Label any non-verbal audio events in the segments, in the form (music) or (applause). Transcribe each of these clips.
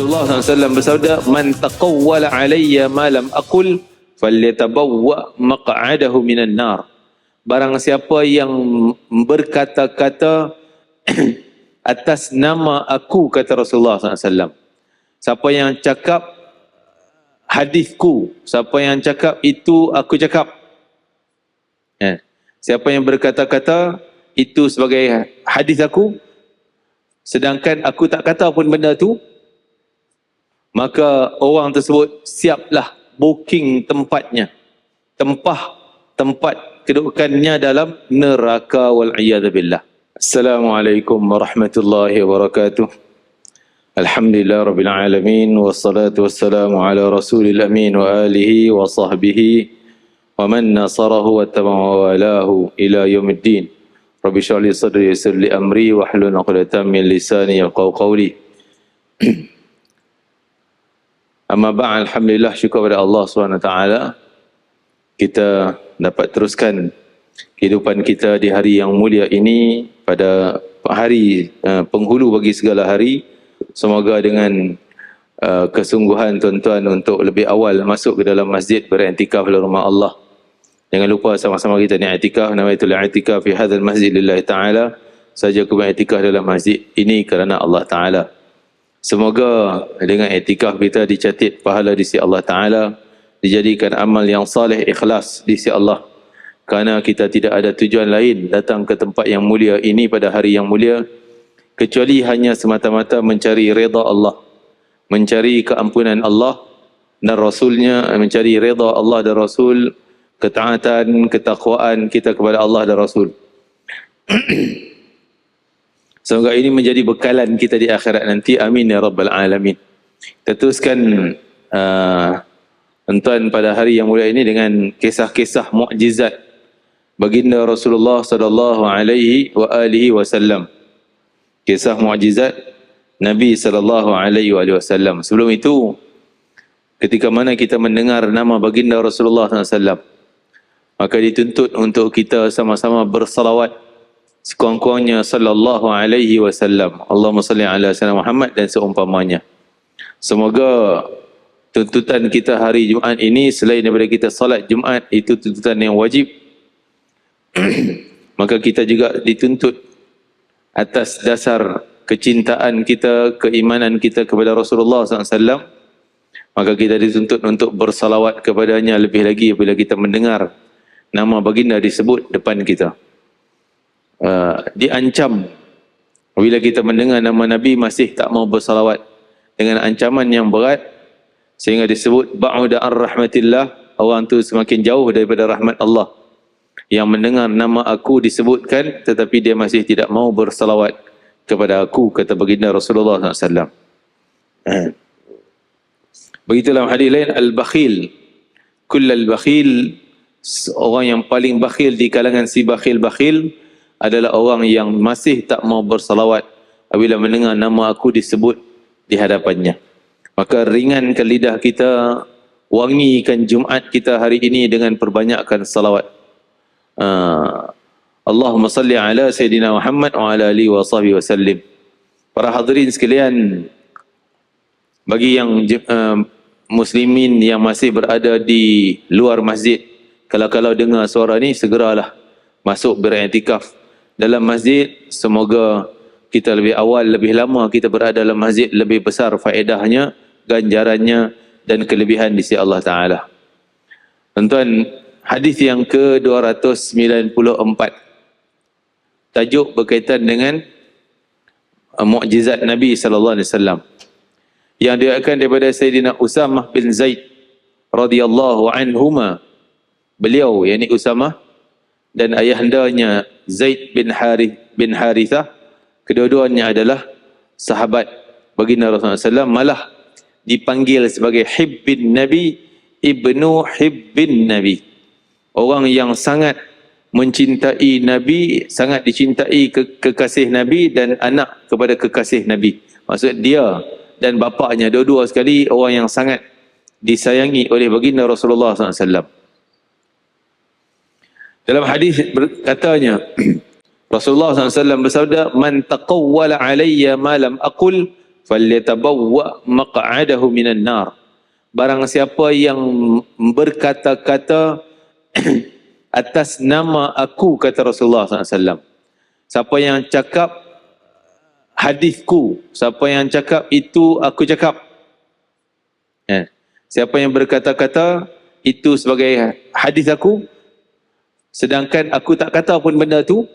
Rasulullah SAW bersabda, "Man taqawwala alayya ma lam aqul falyatabawwa maq'adahu minan nar." Barang siapa yang berkata-kata (clears throat) atas nama aku kata Rasulullah SAW. Siapa yang cakap hadisku, siapa yang cakap itu aku cakap. Ya. Siapa yang berkata-kata itu sebagai hadis aku, sedangkan aku tak kata pun benda tu, maka orang tersebut siaplah booking tempatnya. Tempah tempat kedudukannya dalam neraka wal billah. Assalamualaikum warahmatullahi wabarakatuh. Alhamdulillah rabbil alamin wassalatu wassalamu ala rasulil amin wa alihi wa sahbihi wa man nasarahu wa tabawalahu ila yawmiddin. Rabbi syarli sadri yasir li amri wa hlun uqdatan min lisani yaqaw qawli (clears throat) Amma ba'al alhamdulillah syukur kepada Allah SWT kita dapat teruskan kehidupan kita di hari yang mulia ini pada hari uh, penghulu bagi segala hari. Semoga dengan uh, kesungguhan tuan-tuan untuk lebih awal masuk ke dalam masjid beriktikaf dalam rumah Allah. Jangan lupa sama-sama kita ni i'tikaf nama itu i'tikaf fi hadzal masjid lillahi taala. Saja ku i'tikaf dalam masjid ini kerana Allah taala Semoga dengan etikaf kita dicatat pahala di sisi Allah Ta'ala Dijadikan amal yang saleh ikhlas di sisi Allah. Kerana kita tidak ada tujuan lain datang ke tempat yang mulia ini pada hari yang mulia Kecuali hanya semata-mata mencari reda Allah Mencari keampunan Allah dan Rasulnya Mencari reda Allah dan Rasul Ketaatan, ketakwaan kita kepada Allah dan Rasul (clears throat) Semoga ini menjadi bekalan kita di akhirat nanti. Amin ya rabbal alamin. Kita teruskan uh, tuan pada hari yang mulia ini dengan kisah-kisah mukjizat baginda Rasulullah sallallahu alaihi wa alihi wasallam. Kisah mukjizat Nabi sallallahu alaihi wasallam. Sebelum itu ketika mana kita mendengar nama baginda Rasulullah sallallahu alaihi wasallam maka dituntut untuk kita sama-sama bersalawat sekurang-kurangnya sallallahu alaihi wasallam. Allahumma salli ala sayyidina Muhammad dan seumpamanya. Semoga tuntutan kita hari Jumaat ini selain daripada kita salat Jumaat itu tuntutan yang wajib. (clears throat) Maka kita juga dituntut atas dasar kecintaan kita, keimanan kita kepada Rasulullah SAW. Maka kita dituntut untuk bersalawat kepadanya lebih lagi apabila kita mendengar nama baginda disebut depan kita. Uh, diancam. Bila kita mendengar nama Nabi masih tak mau bersalawat dengan ancaman yang berat sehingga disebut ba'uda ar-rahmatillah orang tu semakin jauh daripada rahmat Allah. Yang mendengar nama aku disebutkan tetapi dia masih tidak mau bersalawat kepada aku kata baginda Rasulullah SAW uh, begitulah hadis lain al-bakhil. Kullal bakhil orang yang paling bakhil di kalangan si bakhil-bakhil adalah orang yang masih tak mau bersalawat apabila mendengar nama aku disebut di hadapannya. Maka ringankan lidah kita, wangikan Jumaat kita hari ini dengan perbanyakkan salawat. Uh, Allahumma salli ala Sayyidina Muhammad wa ala alihi wa sahbihi wa sallim. Para hadirin sekalian, bagi yang uh, muslimin yang masih berada di luar masjid, kalau-kalau dengar suara ni, segeralah masuk beriktikaf dalam masjid semoga kita lebih awal lebih lama kita berada dalam masjid lebih besar faedahnya ganjarannya dan kelebihan di sisi Allah taala. Tuan-tuan, hadis yang ke-294 tajuk berkaitan dengan uh, mukjizat Nabi sallallahu alaihi wasallam. Yang diriwayatkan daripada Sayyidina Usamah bin Zaid radhiyallahu anhuma. Beliau yakni Usamah dan ayahandanya Zaid bin Harith bin Harithah kedua-duanya adalah sahabat baginda Rasulullah SAW malah dipanggil sebagai hibbin Nabi ibnu hibbin Nabi. Orang yang sangat mencintai Nabi sangat dicintai ke kekasih Nabi dan anak kepada kekasih Nabi. Maksud dia dan bapaknya dua-dua sekali orang yang sangat disayangi oleh baginda Rasulullah SAW dalam hadis katanya (clears throat) Rasulullah SAW bersabda man taqawwala alayya ma lam aqul falyatabawwa maq'adahu minan nar barang siapa yang berkata-kata (clears throat) atas nama aku kata Rasulullah SAW siapa yang cakap hadisku siapa yang cakap itu aku cakap ya. siapa yang berkata-kata itu sebagai hadis aku sedangkan aku tak kata pun benda tu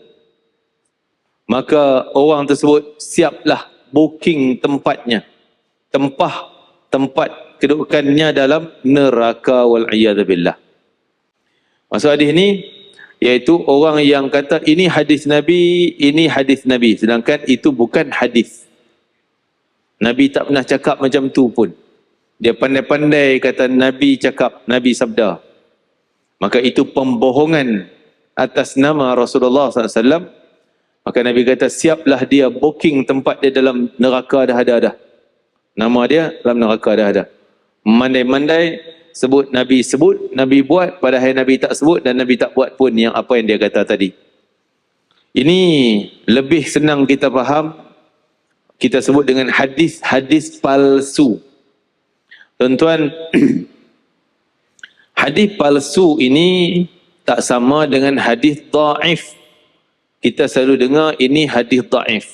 maka orang tersebut siaplah booking tempatnya. Tempah tempat kedudukannya dalam neraka wal billah. Maksud hadis ni iaitu orang yang kata ini hadis nabi ini hadis nabi. Sedangkan itu bukan hadis. Nabi tak pernah cakap macam tu pun. Dia pandai-pandai kata nabi cakap nabi sabda maka itu pembohongan atas nama Rasulullah SAW Maka Nabi kata siaplah dia booking tempat dia dalam neraka dah ada dah. Nama dia dalam neraka dah ada. Mandai-mandai sebut Nabi sebut, Nabi buat padahal Nabi tak sebut dan Nabi tak buat pun yang apa yang dia kata tadi. Ini lebih senang kita faham kita sebut dengan hadis-hadis palsu. Tuan-tuan (clears throat) hadis palsu ini tak sama dengan hadis dhaif kita selalu dengar ini hadis daif.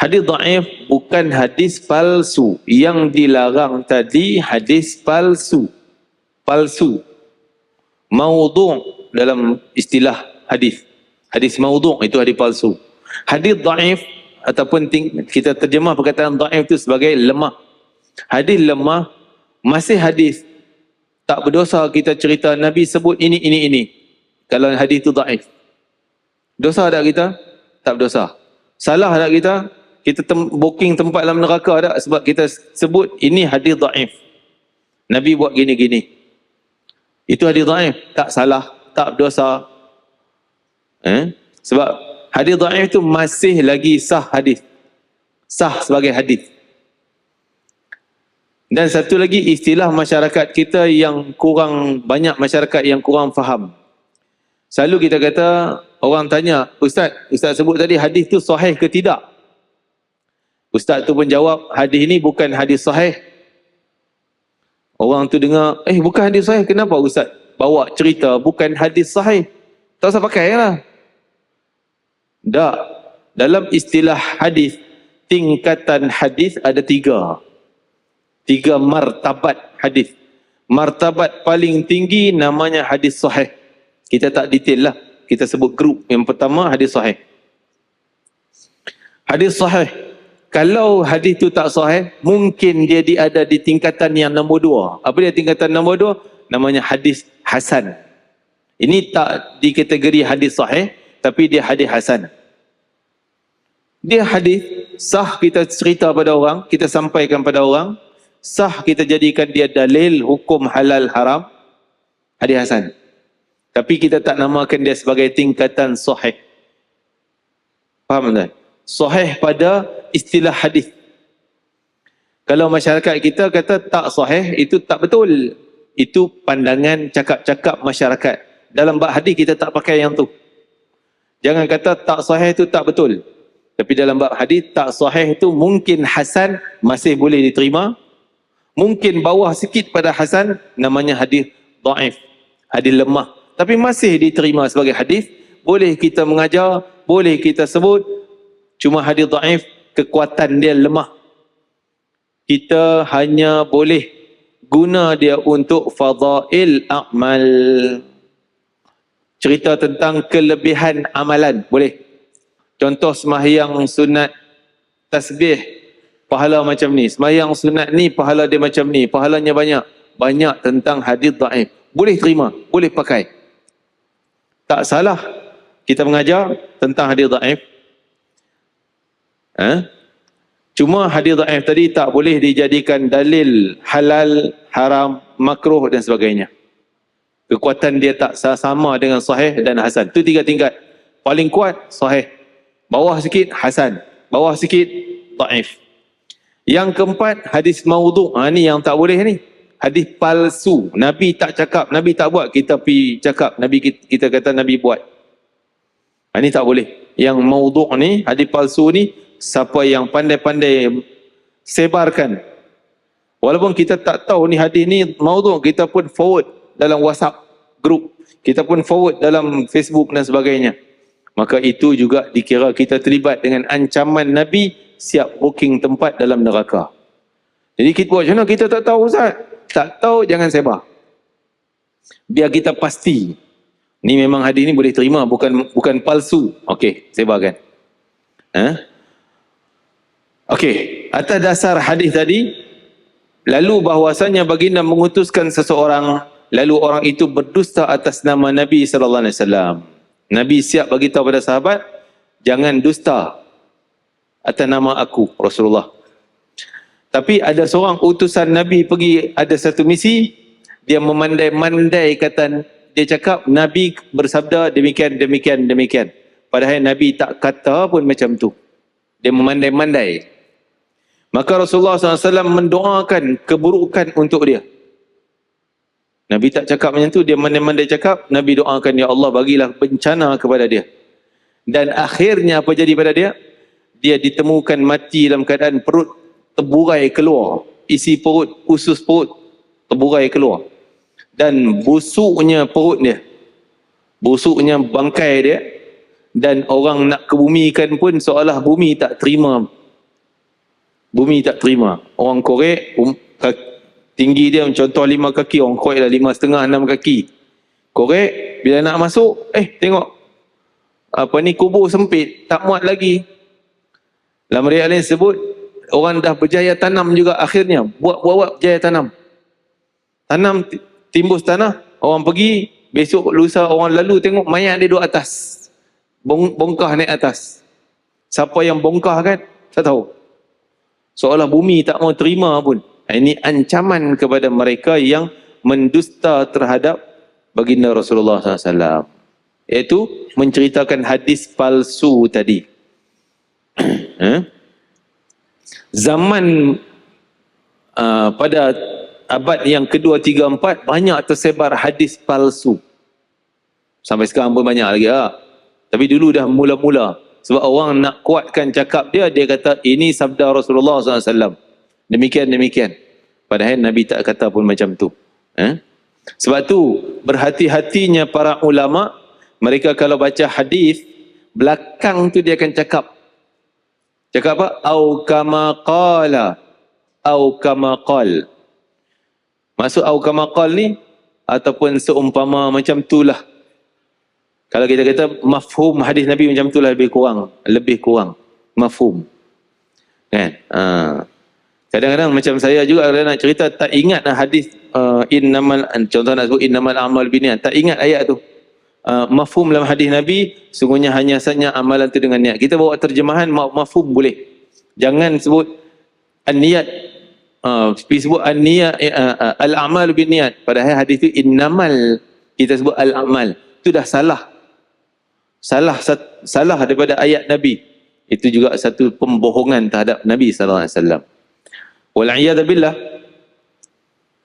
Hadis daif bukan hadis palsu. Yang dilarang tadi hadis palsu. Palsu. Maudhu' dalam istilah hadis. Hadis maudhu' itu hadis palsu. Hadis daif ataupun kita terjemah perkataan daif itu sebagai lemah. Hadis lemah masih hadis. Tak berdosa kita cerita Nabi sebut ini, ini, ini. Kalau hadis itu daif. Dosa tak kita? Tak berdosa. Salah tak kita? Kita tem booking tempat dalam neraka tak? Sebab kita sebut ini hadis daif. Nabi buat gini-gini. Itu hadis daif. Tak salah. Tak berdosa. Eh? Sebab hadis daif itu masih lagi sah hadis. Sah sebagai hadis. Dan satu lagi istilah masyarakat kita yang kurang banyak masyarakat yang kurang faham. Selalu kita kata orang tanya, Ustaz, Ustaz sebut tadi hadis tu sahih ke tidak? Ustaz tu pun jawab, hadis ini bukan hadis sahih. Orang tu dengar, eh bukan hadis sahih, kenapa Ustaz bawa cerita bukan hadis sahih? Tak usah pakai lah. Tak. Dalam istilah hadis, tingkatan hadis ada tiga. Tiga martabat hadis. Martabat paling tinggi namanya hadis sahih. Kita tak detail lah. Kita sebut grup. Yang pertama hadis sahih. Hadis sahih. Kalau hadis tu tak sahih, mungkin dia di ada di tingkatan yang nombor dua. Apa dia tingkatan nombor dua? Namanya hadis hasan. Ini tak di kategori hadis sahih, tapi dia hadis hasan. Dia hadis sah kita cerita pada orang, kita sampaikan pada orang, sah kita jadikan dia dalil hukum halal haram, hadis hasan. Tapi kita tak namakan dia sebagai tingkatan sahih. Faham tak? Sahih pada istilah hadis. Kalau masyarakat kita kata tak sahih, itu tak betul. Itu pandangan cakap-cakap masyarakat. Dalam bab hadis kita tak pakai yang tu. Jangan kata tak sahih itu tak betul. Tapi dalam bab hadis tak sahih itu mungkin hasan masih boleh diterima. Mungkin bawah sikit pada hasan namanya hadis dhaif. Hadis lemah. Tapi masih diterima sebagai hadis. Boleh kita mengajar boleh kita sebut. Cuma hadis dhaif kekuatan dia lemah. Kita hanya boleh guna dia untuk fadail amal. Cerita tentang kelebihan amalan boleh. Contoh sembahyang sunat tasbih pahala macam ni sembahyang sunat ni pahala dia macam ni pahalanya banyak banyak tentang hadis dhaif boleh terima boleh pakai tak salah kita mengajar tentang hadis dhaif. Eh? Cuma hadis dhaif tadi tak boleh dijadikan dalil halal, haram, makruh dan sebagainya. Kekuatan dia tak sama dengan sahih dan hasan. Itu tiga tingkat. Paling kuat sahih. Bawah sikit hasan. Bawah sikit dhaif. Yang keempat hadis maudhu. Ha ni yang tak boleh ni hadis palsu. Nabi tak cakap, Nabi tak buat, kita pi cakap, Nabi kita kata Nabi buat. Ha, tak boleh. Yang maudhu' ni, hadis palsu ni siapa yang pandai-pandai sebarkan. Walaupun kita tak tahu ni hadis ni maudhu, kita pun forward dalam WhatsApp group. Kita pun forward dalam Facebook dan sebagainya. Maka itu juga dikira kita terlibat dengan ancaman Nabi siap booking tempat dalam neraka. Jadi kita buat macam mana? Kita tak tahu Ustaz. Tak tahu jangan sebar. Biar kita pasti. Ni memang hadis ni boleh terima bukan bukan palsu. Okey, sebarkan. Ha? Okey, atas dasar hadis tadi lalu bahwasanya baginda mengutuskan seseorang lalu orang itu berdusta atas nama Nabi wasallam. Nabi siap bagi tahu pada sahabat jangan dusta atas nama aku Rasulullah. Tapi ada seorang utusan Nabi pergi ada satu misi dia memandai-mandai kata dia cakap Nabi bersabda demikian demikian demikian. Padahal Nabi tak kata pun macam tu. Dia memandai-mandai. Maka Rasulullah SAW mendoakan keburukan untuk dia. Nabi tak cakap macam tu, dia mandai-mandai cakap, Nabi doakan, Ya Allah bagilah bencana kepada dia. Dan akhirnya apa jadi pada dia? Dia ditemukan mati dalam keadaan perut terburai keluar. Isi perut, usus perut terburai keluar. Dan busuknya perut dia. Busuknya bangkai dia. Dan orang nak kebumikan pun seolah bumi tak terima. Bumi tak terima. Orang korek, um, tinggi dia contoh lima kaki orang korek dah lima setengah enam kaki korek bila nak masuk eh tengok apa ni kubur sempit tak muat lagi dalam riwayat lain sebut orang dah berjaya tanam juga akhirnya. Buat-buat berjaya tanam. Tanam timbus tanah orang pergi besok lusa orang lalu tengok mayat dia duduk atas. Bong, bongkah naik atas. Siapa yang bongkah kan tak tahu. Seolah bumi tak mau terima pun. Ini ancaman kepada mereka yang mendusta terhadap baginda Rasulullah SAW. Iaitu menceritakan hadis palsu tadi. (coughs) Eh? Zaman uh, pada abad yang kedua, tiga, empat, banyak tersebar hadis palsu. Sampai sekarang pun banyak lagi. Ha? Tapi dulu dah mula-mula. Sebab orang nak kuatkan cakap dia, dia kata ini sabda Rasulullah SAW. Demikian, demikian. Padahal Nabi tak kata pun macam tu. Eh? Sebab tu, berhati-hatinya para ulama, mereka kalau baca hadis belakang tu dia akan cakap. Cakap apa? Au kama qala. Au kama qal. Maksud au kama qal ni, ataupun seumpama macam tu lah. Kalau kita kata mafhum hadis Nabi macam tu lah lebih kurang. Lebih kurang. Mafhum. Kan? Haa. Kadang-kadang macam saya juga kalau nak cerita tak ingat lah hadis uh, innamal contoh nak sebut innamal amal biniat tak ingat ayat tu. Uh, mafhum dalam hadis Nabi sungguhnya hanya saja amalan tu dengan niat. Kita bawa terjemahan mafhum boleh. Jangan sebut an-niat uh, sebut an-niat uh, uh, al-amal biniat padahal hadis tu innamal kita sebut al-amal. Itu dah salah. Salah salah daripada ayat Nabi. Itu juga satu pembohongan terhadap Nabi sallallahu alaihi wasallam. Wal'iyadabillah.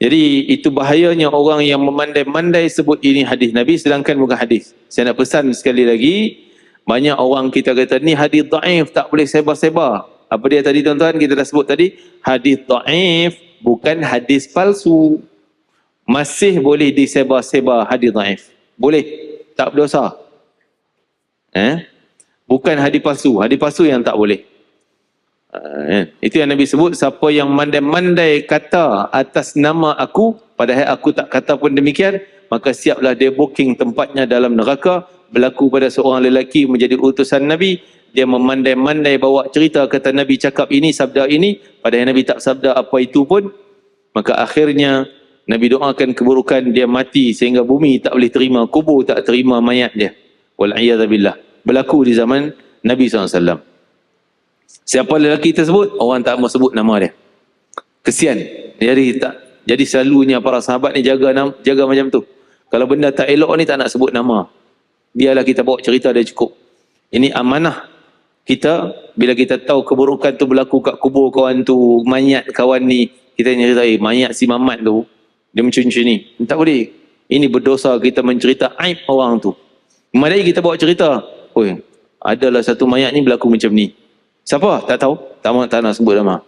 Jadi itu bahayanya orang yang memandai-mandai sebut ini hadis Nabi sedangkan bukan hadis. Saya nak pesan sekali lagi, banyak orang kita kata ni hadis daif tak boleh sebar-sebar. Apa dia tadi tuan-tuan kita dah sebut tadi? Hadis daif bukan hadis palsu. Masih boleh disebar-sebar hadis daif. Boleh. Tak berdosa. Eh? Bukan hadis palsu. Hadis palsu yang tak boleh. Uh, itu yang Nabi sebut siapa yang mandai-mandai kata atas nama aku padahal aku tak kata pun demikian maka siaplah dia booking tempatnya dalam neraka berlaku pada seorang lelaki menjadi utusan Nabi. Dia memandai-mandai bawa cerita kata Nabi cakap ini sabda ini padahal Nabi tak sabda apa itu pun. Maka akhirnya Nabi doakan keburukan dia mati sehingga bumi tak boleh terima kubur tak terima mayat dia. Wal'iyadzabillah berlaku di zaman Nabi SAW Siapa lelaki tersebut? Orang tak mau sebut nama dia. Kesian. Jadi tak jadi selalunya para sahabat ni jaga nama, jaga macam tu. Kalau benda tak elok ni tak nak sebut nama. Biarlah kita bawa cerita dia cukup. Ini amanah kita bila kita tahu keburukan tu berlaku kat kubur kawan tu, mayat kawan ni, kita nyeritai mayat si Mamat tu dia macam ni. Tak boleh. Ini berdosa kita mencerita aib orang tu. Madai kita bawa cerita. Oi, adalah satu mayat ni berlaku macam ni. Siapa? Tak tahu. Tak mahu tak nak sebut nama.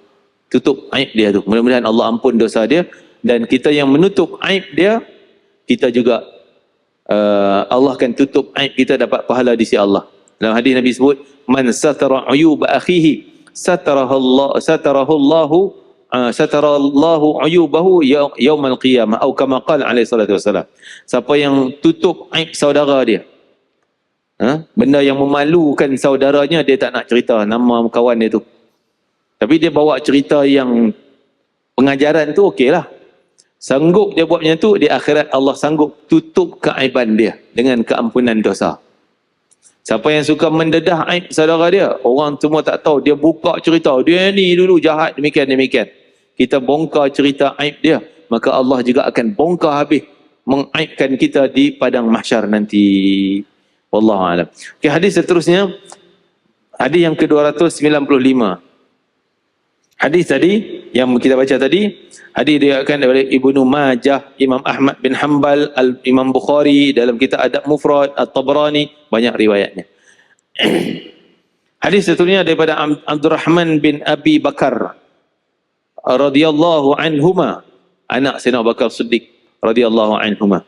Tutup aib dia tu. Mudah-mudahan Allah ampun dosa dia dan kita yang menutup aib dia kita juga uh, Allah akan tutup aib kita dapat pahala di sisi Allah. Dalam hadis Nabi sebut man satara uyub akhihi satarahu Allah satarahu Allahu uh, satara Allahu uyubahu yaumal qiyamah atau kama qala alaihi salatu wasalam. Siapa yang tutup aib saudara dia ha? benda yang memalukan saudaranya dia tak nak cerita nama kawan dia tu. Tapi dia bawa cerita yang pengajaran tu okey lah. Sanggup dia buat macam tu, di akhirat Allah sanggup tutup keaiban dia dengan keampunan dosa. Siapa yang suka mendedah aib saudara dia, orang semua tak tahu, dia buka cerita, dia ni dulu jahat demikian-demikian. Kita bongkar cerita aib dia, maka Allah juga akan bongkar habis mengaibkan kita di padang mahsyar nanti. Wallahu a'lam. Okey, hadis seterusnya hadis yang ke-295. Hadis tadi yang kita baca tadi, hadis diriwayatkan oleh Ibnu Majah, Imam Ahmad bin Hanbal, Al Imam Bukhari dalam kitab Adab Mufrad, At-Tabrani, banyak riwayatnya. (clears throat) hadis seterusnya daripada Abdul Rahman bin Abi Bakar radhiyallahu anhuma, anak Sayyidina Abu Bakar Siddiq radhiyallahu anhuma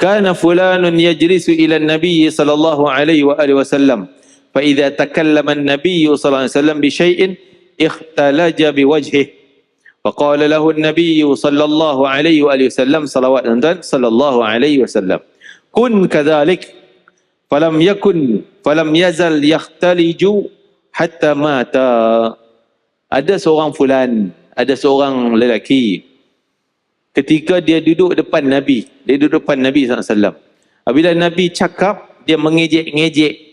Kana fulanun yajlisu ila an-nabiy sallallahu alaihi wa alihi wasallam. فإذا تكلم النبي صلى الله عليه وسلم بشيء اختلج بوجهه فقال له النبي صلى الله عليه وآله وسلم صلوات صلى الله عليه وسلم كن كذلك فلم يكن فلم يزل يختلج حتى مات ada seorang fulan ada seorang lelaki ketika dia duduk depan Nabi dia duduk depan Nabi SAW apabila Nabi cakap dia mengejek-ngejek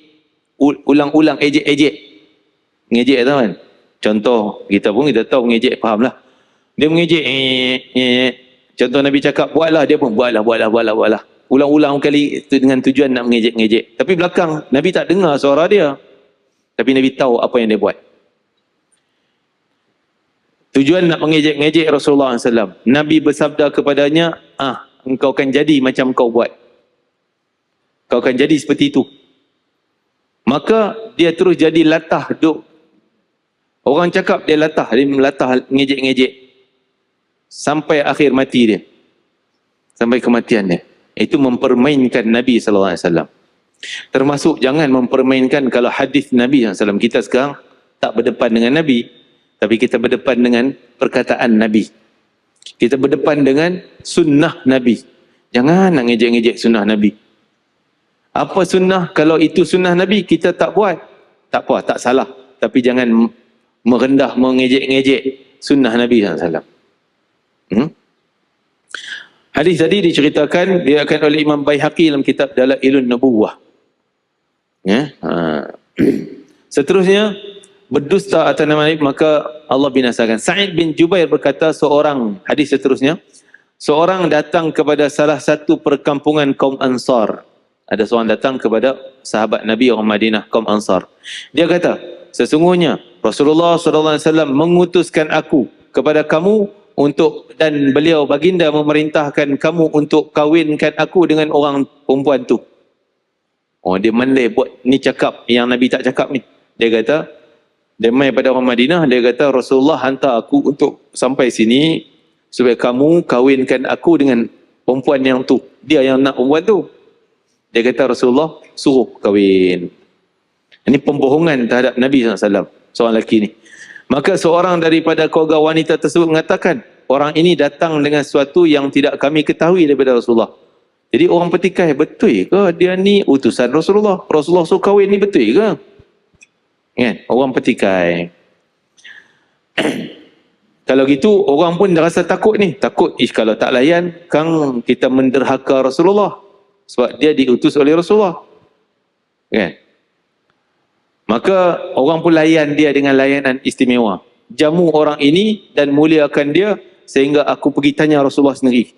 ulang-ulang ejek-ejek. Ngejek tahu kan? Contoh, kita pun kita tahu ngejek, faham lah. Dia mengejek, eh, eh. contoh Nabi cakap, buatlah, dia pun buatlah, buatlah, buatlah, buatlah. Ulang-ulang kali itu dengan tujuan nak mengejek-ngejek. Tapi belakang, Nabi tak dengar suara dia. Tapi Nabi tahu apa yang dia buat. Tujuan nak mengejek-ngejek Rasulullah SAW. Nabi bersabda kepadanya, ah, engkau akan jadi macam kau buat. Kau akan jadi seperti itu. Maka dia terus jadi latah duk. Orang cakap dia latah dia melatah ngejek-ngejek sampai akhir mati dia. Sampai kematian dia. Itu mempermainkan Nabi SAW termasuk jangan mempermainkan kalau hadis Nabi SAW kita sekarang tak berdepan dengan Nabi tapi kita berdepan dengan perkataan Nabi kita berdepan dengan sunnah Nabi jangan ngejek-ngejek sunnah Nabi apa sunnah? Kalau itu sunnah Nabi, kita tak buat. Tak apa, tak salah. Tapi jangan merendah, mengejek-ngejek sunnah Nabi SAW. Hmm? Hadis tadi diceritakan, dia akan oleh Imam Bayhaqi dalam kitab Dalal Ilun Nabuwah. Ya? Ha. (clears throat) Seterusnya, berdusta atas nama Nabi, maka Allah binasakan. Sa'id bin Jubair berkata, seorang, hadis seterusnya, seorang datang kepada salah satu perkampungan kaum Ansar ada seorang datang kepada sahabat Nabi orang Madinah kaum Ansar. Dia kata, sesungguhnya Rasulullah SAW mengutuskan aku kepada kamu untuk dan beliau baginda memerintahkan kamu untuk kawinkan aku dengan orang perempuan tu. Oh dia mandai buat ni cakap yang Nabi tak cakap ni. Dia kata dia mai pada orang Madinah dia kata Rasulullah hantar aku untuk sampai sini supaya kamu kawinkan aku dengan perempuan yang tu. Dia yang nak perempuan tu. Dia kata Rasulullah suruh kahwin. Ini pembohongan terhadap Nabi SAW. Seorang lelaki ni. Maka seorang daripada keluarga wanita tersebut mengatakan, orang ini datang dengan sesuatu yang tidak kami ketahui daripada Rasulullah. Jadi orang petikai, betul ke dia ni utusan Rasulullah? Rasulullah suruh kahwin ni betul ke? Kan? Orang petikai. (clears throat) kalau gitu, orang pun rasa takut ni. Takut, ish kalau tak layan, kan kita menderhaka Rasulullah. Sebab dia diutus oleh Rasulullah. Kan? Maka orang pun layan dia dengan layanan istimewa. Jamu orang ini dan muliakan dia sehingga aku pergi tanya Rasulullah sendiri.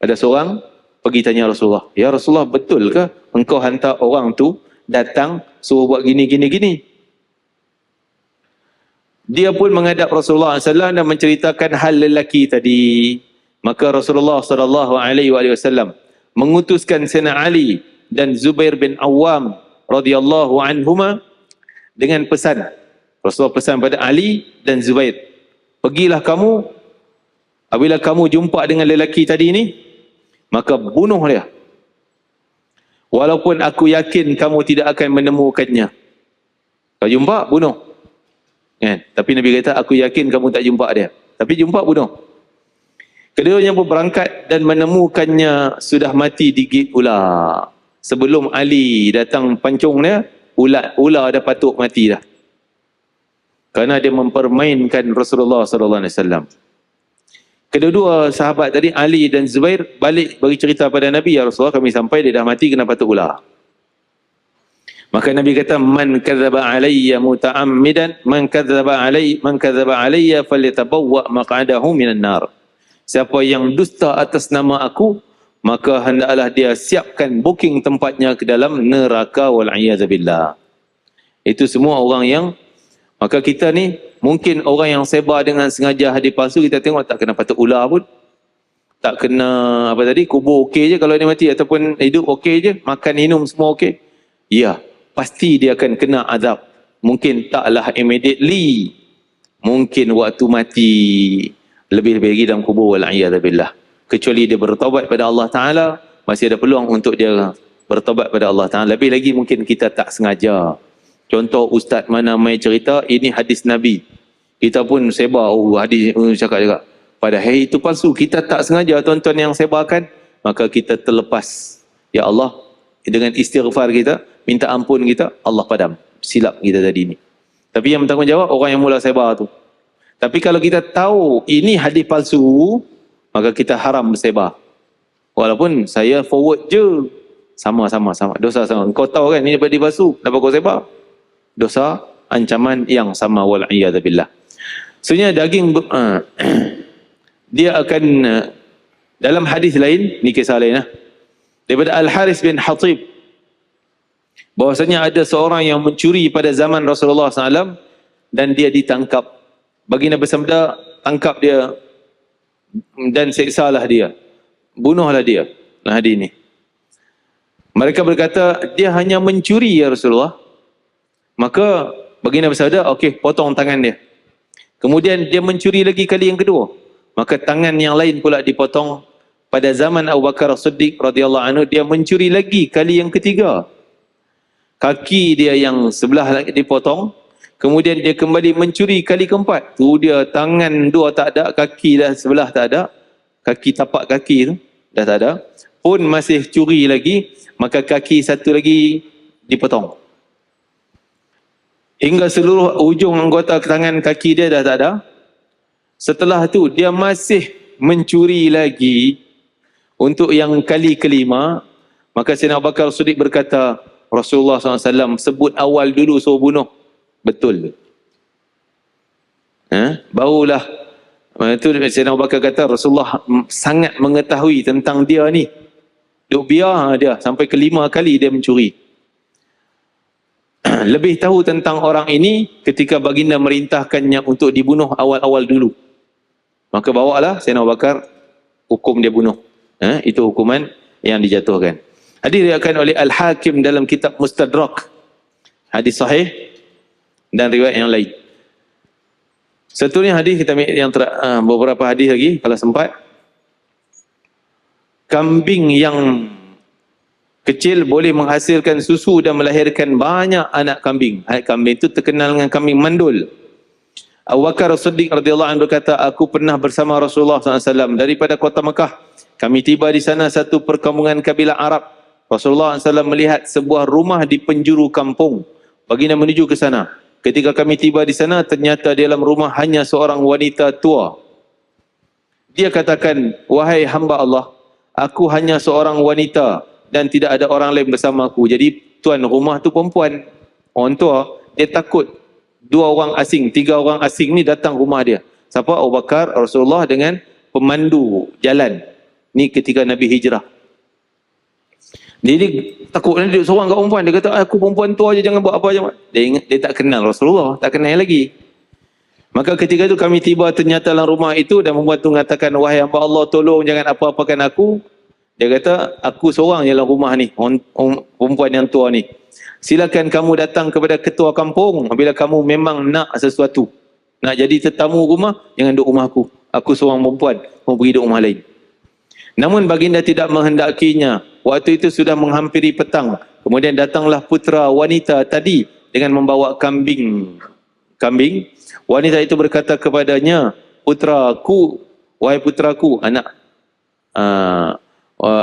Ada seorang pergi tanya Rasulullah. Ya Rasulullah betul ke engkau hantar orang tu datang suruh buat gini gini gini. Dia pun menghadap Rasulullah SAW dan menceritakan hal lelaki tadi. Maka Rasulullah SAW mengutuskan Sena Ali dan Zubair bin Awam radhiyallahu anhuma dengan pesan. Rasulullah pesan pada Ali dan Zubair. Pergilah kamu apabila kamu jumpa dengan lelaki tadi ini maka bunuh dia. Walaupun aku yakin kamu tidak akan menemukannya. Kau jumpa bunuh. Kan? Tapi Nabi kata aku yakin kamu tak jumpa dia. Tapi jumpa bunuh. Keduanya pun berangkat dan menemukannya sudah mati digigit ular. Sebelum Ali datang pancung dia, ular, ular dah patut mati dah. Kerana dia mempermainkan Rasulullah sallallahu alaihi wasallam. Kedua-dua sahabat tadi Ali dan Zubair balik bagi cerita pada Nabi ya Rasulullah kami sampai dia dah mati kena patut ular. Maka Nabi kata man kadzaba alayya muta'ammidan man kadzaba alay man kadzaba alayya falyatabawwa maq'adahu minan nar. Siapa yang dusta atas nama aku, maka hendaklah dia siapkan booking tempatnya ke dalam neraka wal billah. Itu semua orang yang maka kita ni mungkin orang yang sebar dengan sengaja hadis palsu kita tengok tak kena patut ular pun. Tak kena apa tadi kubur okey je kalau dia mati ataupun hidup okey je, makan minum semua okey. Ya, pasti dia akan kena azab. Mungkin taklah immediately. Mungkin waktu mati lebih-lebih lagi dalam kubur wal'iyadzabillah. Kecuali dia bertobat pada Allah Ta'ala, masih ada peluang untuk dia bertobat pada Allah Ta'ala. Lebih lagi mungkin kita tak sengaja. Contoh ustaz mana main cerita, ini hadis Nabi. Kita pun sebar, oh hadis uh, cakap juga. Pada hari itu palsu, kita tak sengaja tuan-tuan yang sebarkan, maka kita terlepas. Ya Allah, dengan istighfar kita, minta ampun kita, Allah padam. Silap kita tadi ni. Tapi yang bertanggungjawab, orang yang mula sebar tu. Tapi kalau kita tahu ini hadis palsu, maka kita haram bersebar. Walaupun saya forward je. Sama-sama. sama Dosa sama. Kau tahu kan ini hadis palsu. Kenapa kau sebar? Dosa ancaman yang sama. Wal'iyadzabillah. Sebenarnya daging uh, (clears throat) dia akan uh, dalam hadis lain, ni kisah lain lah. Daripada Al-Haris bin Hatib. Bahawasanya ada seorang yang mencuri pada zaman Rasulullah SAW dan dia ditangkap Baginda bersabda, tangkap dia dan seksalah dia. Bunuhlah dia. Nah hadis ini. Mereka berkata, dia hanya mencuri ya Rasulullah. Maka baginda bersabda, okey, potong tangan dia. Kemudian dia mencuri lagi kali yang kedua. Maka tangan yang lain pula dipotong. Pada zaman Abu Bakar Siddiq radhiyallahu anhu dia mencuri lagi kali yang ketiga. Kaki dia yang sebelah lagi dipotong, Kemudian dia kembali mencuri kali keempat. Tu dia tangan dua tak ada, kaki dah sebelah tak ada. Kaki tapak kaki tu dah tak ada. Pun masih curi lagi, maka kaki satu lagi dipotong. Hingga seluruh ujung anggota tangan kaki dia dah tak ada. Setelah tu dia masih mencuri lagi untuk yang kali kelima. Maka Sayyidina Abu Bakar Siddiq berkata, Rasulullah SAW sebut awal dulu suruh bunuh betul. Ha? Barulah itu Sayyidina Abu Bakar kata Rasulullah sangat mengetahui tentang dia ni. Duk biar dia sampai kelima kali dia mencuri. (clears throat) Lebih tahu tentang orang ini ketika baginda merintahkannya untuk dibunuh awal-awal dulu. Maka bawalah Sayyidina Abu Bakar hukum dia bunuh. Ha? Itu hukuman yang dijatuhkan. Hadis diriwayatkan oleh Al-Hakim dalam kitab Mustadrak. Hadis sahih dan riwayat yang lain. Seterusnya hadis kita ambil yang ter, uh, beberapa hadis lagi kalau sempat. Kambing yang kecil boleh menghasilkan susu dan melahirkan banyak anak kambing. Anak kambing itu terkenal dengan kambing mandul. Abu Bakar Siddiq radhiyallahu anhu berkata, aku pernah bersama Rasulullah SAW daripada kota Mekah. Kami tiba di sana satu perkampungan kabilah Arab. Rasulullah SAW melihat sebuah rumah di penjuru kampung. Baginda menuju ke sana. Ketika kami tiba di sana, ternyata di dalam rumah hanya seorang wanita tua. Dia katakan, wahai hamba Allah, aku hanya seorang wanita dan tidak ada orang lain bersama aku. Jadi tuan rumah tu perempuan, orang tua, dia takut dua orang asing, tiga orang asing ni datang rumah dia. Siapa? Abu Bakar, Rasulullah dengan pemandu jalan. Ni ketika Nabi hijrah. Dia takut dia duduk seorang kat perempuan. Dia kata, ah, aku perempuan tua aja jangan buat apa aja. Dia ingat, dia tak kenal Rasulullah. Tak kenal lagi. Maka ketika itu kami tiba ternyata dalam rumah itu dan perempuan itu mengatakan, wahai hamba Allah tolong jangan apa-apakan aku. Dia kata, aku seorang dalam rumah ni, perempuan yang tua ni. Silakan kamu datang kepada ketua kampung bila kamu memang nak sesuatu. Nak jadi tetamu rumah, jangan duduk rumah aku. Aku seorang perempuan, mau pergi duduk rumah lain. Namun baginda tidak menghendakinya. Waktu itu sudah menghampiri petang. Kemudian datanglah putra wanita tadi dengan membawa kambing. Kambing. Wanita itu berkata kepadanya, putraku, wahai putraku, anak uh,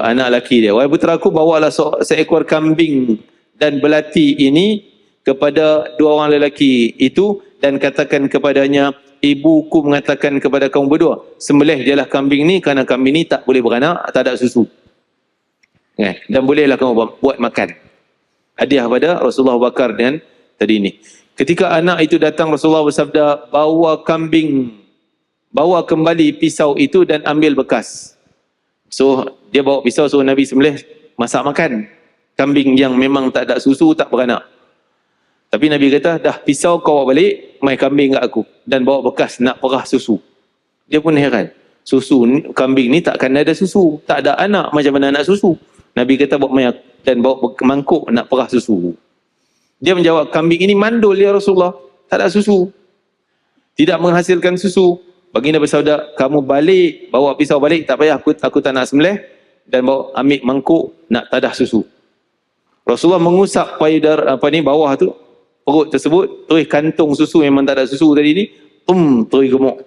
anak laki dia. Wahai putraku, bawalah se seekor kambing dan belati ini kepada dua orang lelaki itu dan katakan kepadanya, ibuku mengatakan kepada kaum berdua, sembelih jelah kambing ni kerana kambing ni tak boleh beranak, tak ada susu. Eh, dan bolehlah kamu buat makan. Hadiah pada Rasulullah Bakar dan tadi ini. Ketika anak itu datang Rasulullah bersabda, bawa kambing, bawa kembali pisau itu dan ambil bekas. So, dia bawa pisau suruh Nabi sembelih masak makan. Kambing yang memang tak ada susu, tak beranak. Tapi Nabi kata, dah pisau kau bawa balik, mai kambing kat aku. Dan bawa bekas nak perah susu. Dia pun heran. Susu ni, kambing ni takkan ada susu. Tak ada anak, macam mana nak susu? Nabi kata bawa mai dan bawa mangkuk nak perah susu. Dia menjawab, kambing ini mandul ya Rasulullah. Tak ada susu. Tidak menghasilkan susu. Baginda bersabda, kamu balik, bawa pisau balik, tak payah aku, aku tak nak sembelih. Dan bawa ambil mangkuk nak tadah susu. Rasulullah mengusap payudara apa ni bawah tu perut tersebut, terus kantung susu memang tak ada susu tadi ni, pum, terus gemuk.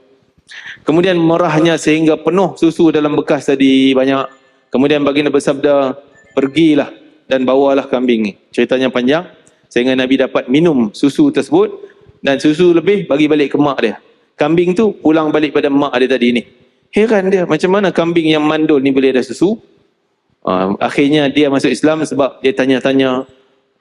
Kemudian merahnya sehingga penuh susu dalam bekas tadi banyak. Kemudian baginda bersabda, pergilah dan bawalah kambing ni. Ceritanya panjang, sehingga Nabi dapat minum susu tersebut dan susu lebih bagi balik ke mak dia. Kambing tu pulang balik pada mak dia tadi ni. Heran dia, macam mana kambing yang mandul ni boleh ada susu? Uh, akhirnya dia masuk Islam sebab dia tanya-tanya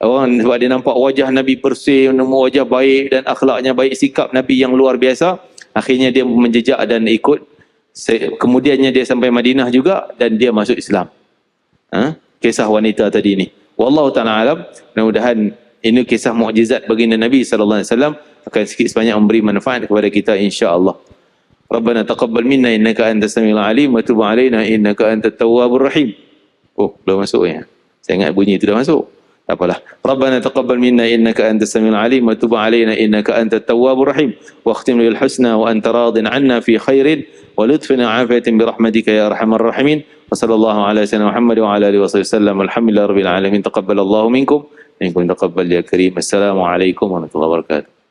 Orang sebab dia nampak wajah Nabi bersih, wajah baik dan akhlaknya baik, sikap Nabi yang luar biasa. Akhirnya dia menjejak dan ikut. Kemudiannya dia sampai Madinah juga dan dia masuk Islam. Ha? Kisah wanita tadi ini. Wallahu ta'ala alam. Mudah-mudahan ini kisah mukjizat baginda Nabi wasallam akan sikit sebanyak memberi manfaat kepada kita insya-Allah. Rabbana taqabbal minna innaka antas samiul alim wa tub alaina innaka antat tawwabur rahim. Oh, belum masuk ya. Saya ingat bunyi itu dah masuk apalah rabbana taqabbal minna innaka antas samiul alim wa tub alaina innaka antat tawwabur rahim wa khtim lil husna wa anta radin anna fi khairin wa lutfin wa afiyatin bi rahmatika ya arhamar rahimin wa sallallahu ala sayyidina muhammad wa ala alihi wa sallam alhamdulillahi rabbil alamin taqabbalallahu minkum minkum taqabbal ya karim assalamu alaikum warahmatullahi wabarakatuh